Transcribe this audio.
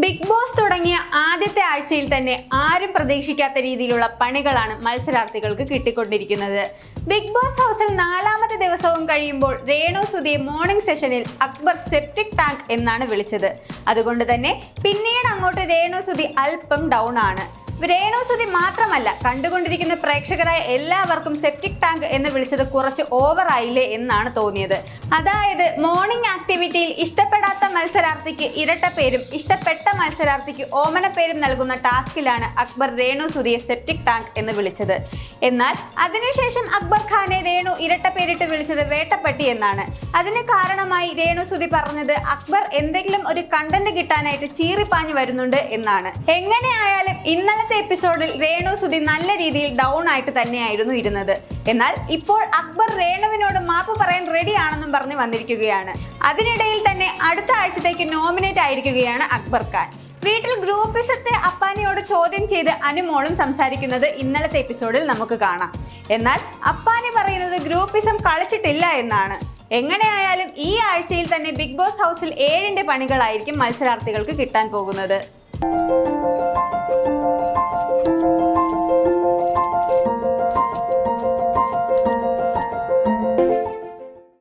Big boss തുടങ്ങിയ ആദ്യത്തെ ആഴ്ചയിൽ തന്നെ ആരും പ്രതീക്ഷിക്കാത്ത രീതിയിലുള്ള പണികളാണ് മത്സരാർത്ഥികൾക്ക് കിട്ടിക്കൊണ്ടിരിക്കുന്നത്. ബിഗ് ബോസ് ഹൗസിൽ നാലാമത്തെ ദിവസവും കഴിയുമ്പോൾ രേണു സുധിയെ മോർണിംഗ് സെഷനിൽ അക്ബർ സെപ്റ്റിക് ടാങ്ക് എന്നാണ് വിളിച്ചത്. അതുകൊണ്ട് തന്നെ പിന്നീട് അങ്ങോട്ട് രേണു സുധി അല്പം ഡൗൺ ആണ്. രേണു സുധി മാത്രമല്ല കണ്ടുകൊണ്ടിരിക്കുന്ന പ്രേക്ഷകരായ എല്ലാവർക്കും സെപ്റ്റിക് ടാങ്ക് എന്ന് വിളിച്ചത് കുറച്ച് ഓവറായില്ലേ എന്നാണ് തോന്നിയത്. അതായത് മോർണിംഗ് ആക്ടിവിറ്റിയിൽ ഇഷ്ടപ്പെടാത്ത മത്സരാർത്ഥിക്ക് ഇരട്ട പേരും ഇഷ്ടപ്പെട്ട മത്സരാർത്ഥിക്ക് ഓമന പേരും നൽകുന്ന ടാസ്കിലാണ് അക്ബർ രേണു സുധിയെ സെപ്റ്റിക് ടാങ്ക് എന്ന് വിളിച്ചത്. എന്നാൽ അതിനുശേഷം അക്ബർ രേണു ഇരട്ട പേരിട്ട് വിളിച്ചത് വേട്ടപ്പട്ടി എന്നാണ്. അതിന് കാരണമായി രേണു സുധി പറഞ്ഞത് അക്ബർ എന്തെങ്കിലും ഒരു കണ്ടന്റ് കിട്ടാനായിട്ട് ചീറിപ്പാഞ്ഞു വരുന്നുണ്ട് എന്നാണ്. എങ്ങനെയായാലും ഇന്നലത്തെ എപ്പിസോഡിൽ രേണു സുധി നല്ല രീതിയിൽ ഡൗൺ ആയിട്ട് തന്നെയായിരുന്നു ഇരുന്നത്. എന്നാൽ ഇപ്പോൾ അക്ബർ രേണുവിനോട് മാപ്പ് പറയാൻ റെഡി ആണെന്നും പറഞ്ഞ് വന്നിരിക്കുകയാണ്. അതിനിടയിൽ തന്നെ അടുത്ത ആഴ്ചത്തേക്ക് നോമിനേറ്റ് ആയിരിക്കുകയാണ് അക്ബർ ഖാൻ. വീട്ടിൽ ഗ്രൂപ്പിസത്തെ അപ്പാനിയോട് ചോദ്യം ചെയ്ത് അനുമോളും സംസാരിക്കുന്നത് ഇന്നലത്തെ എപ്പിസോഡിൽ നമുക്ക് കാണാം. എന്നാൽ അപ്പാനി പറയുന്നത് ഗ്രൂപ്പിസം കളിച്ചിട്ടില്ല എന്നാണ്. എങ്ങനെയായാലും ഈ ആഴ്ചയിൽ തന്നെ ബിഗ് ബോസ് ഹൗസിൽ ഏഴിന്റെ പണികളായിരിക്കും മത്സരാർത്ഥികൾക്ക് കിട്ടാൻ പോകുന്നത്.